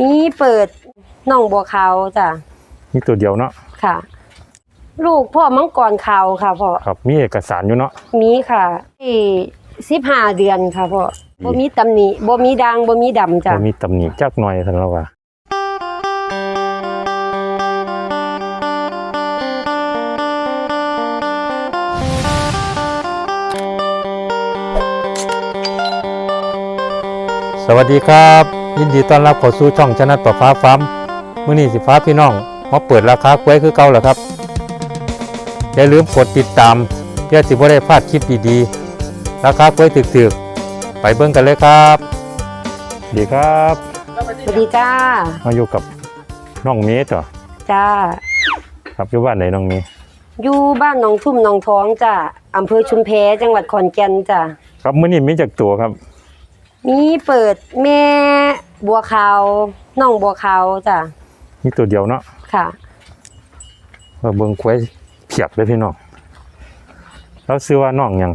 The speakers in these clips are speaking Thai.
มีเปิดน่องบัวขาวจ้ะมีตัวเดียวเนาะค่ะ ลูกพ่อมังกรขาวค่ะพ่อครับมีเอกสารอยู่เนาะมีค่ะที่สิบห้าเดือนค่ะพ่อบ่มีตำหนิบ่มีด่างบ่มีดำจ้ะบ่มีตำหนิจักหน่อยท่านเราว่าสวัสดีครับ ยินดีต้อนรับเข้าสู่ช่องชนะต่อฟ้าฟ้าร์มมื้อนี้สิฟ้าพี่น้องมาเปิดราคากล้วยคือเก่าแล้วครับ อย่าลืมกดติดตามเพื่อสิบ่ได้พลาดคลิปดีๆราคากล้วยถึกๆ ไปเบิ่งกันเลยครับสวัสดีครับสวัสดีจ้า มาอยู่กับน้องเมย์จ้ะจ้า ครับอยู่บ้านไหนน้องเมย์อยู่บ้านหนองทุ่มหนองท้องจ้ะอำเภอชุมแพจังหวัดขอนแก่นจ้ะครับมื้อนี้มีจากตัวครับ มีเปิดแม่ บัวขาวน่องบัวขาวจ้ะมีตัวเดียวเนาะค่ะว่าเบิ่งกล้วยเพียบเลยพี่น้องแล้วซื้อว่าน้องหยัง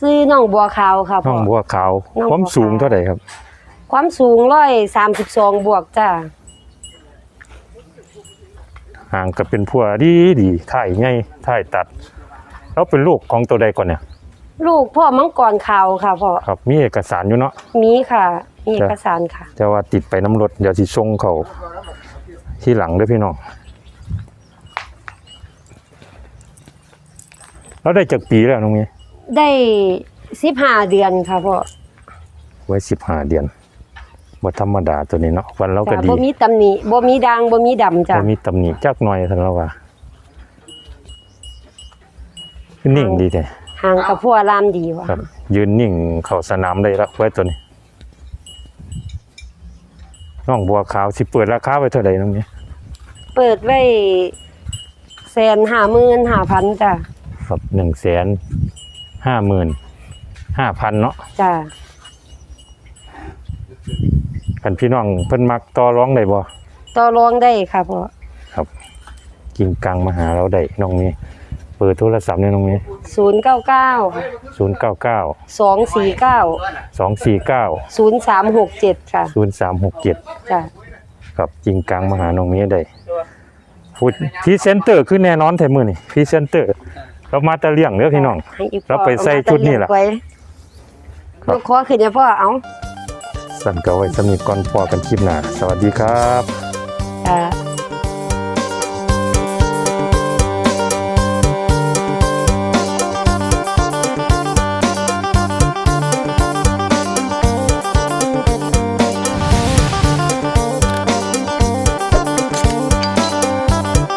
ซื้อน่องบัวขาวค่ะน้พ่อองบัวขาวน้องความบัวขาวสูงเท่าไหร่ครับ ความสูงร้อยสามสิบสองบวกจ้ะห่างก็เป็นพัวดีดีถ่ายใหญ่ถ่ายตัด แล้วเป็นลูกของตัวใดก่อนเนี่ย ลูกพ่อมังกรขาวค่ะพ่อครับมีเอกสารอยู่เนาะมีค่ะ มีเอกสารค่ะ แต่ว่าติดไปน้ำรถเดี๋ยวสิส่งเขาที่หลังเด้วยพี่น้องแล้วได้จากปีแล้วน้องเมย์ได้สิบห้าเดือนค่ะพ่อไว้สิบห้าเดือนบ่ธรรมดาตัวนี้เนาะวันเราก็จ้ะดีบ่มีตำหนิบ่มีด่างบ่มีดำจ้ะบ่มีตำหนิจักหน่อยท่านเราว่าคือนิ่งดีแท้ห่างกับพัวรามดีว่ะครับ ยืนนิ่งเข้าสนามได้แล้วไว้ตัวนี้ น้องบัวขาวสิเปิดราคาไว้เท่าใดน้องนี้เปิดไว้แสนห้าหมื่นห้าพันจ้ะครับหนึ่งแสนห้าหมื่นห้าพันเนาะจ้ะกันพี่น้องเพิ่นมักต่อร้องได้บ่ต่อรองได้ค่ะพ่อครับ กินกังมาหาเราได้น้องนี้ เปิดโทรศัพท์เนี่ยน้องนี้ศูนย์เก้าเก้าศูนย์เก้าเก้าสองสี่เก้าสองสี่เก้าศูนย์สามหกเจ็ดค่ะศูนย์สามหกเจ็ดจ้ะครับจริงกลางมาหาน้องเมียได้พูดพรีเซนเตอร์คือแน่นอนแท้มือนี่พรีเซนเตอร์ เรามาแตะเลี้ยงเด้อพี่น้อง ให้อีพ่อเราไปใส่ชุดนี่ล่ะเอามาตเลี้ยงไว้ครับลูกคอขึ้นเนี่ยพ่อเอาสั่นก็ไว้สำหรับก่อนพอกันคลิปหน้าสวัสดีครับจ้ะ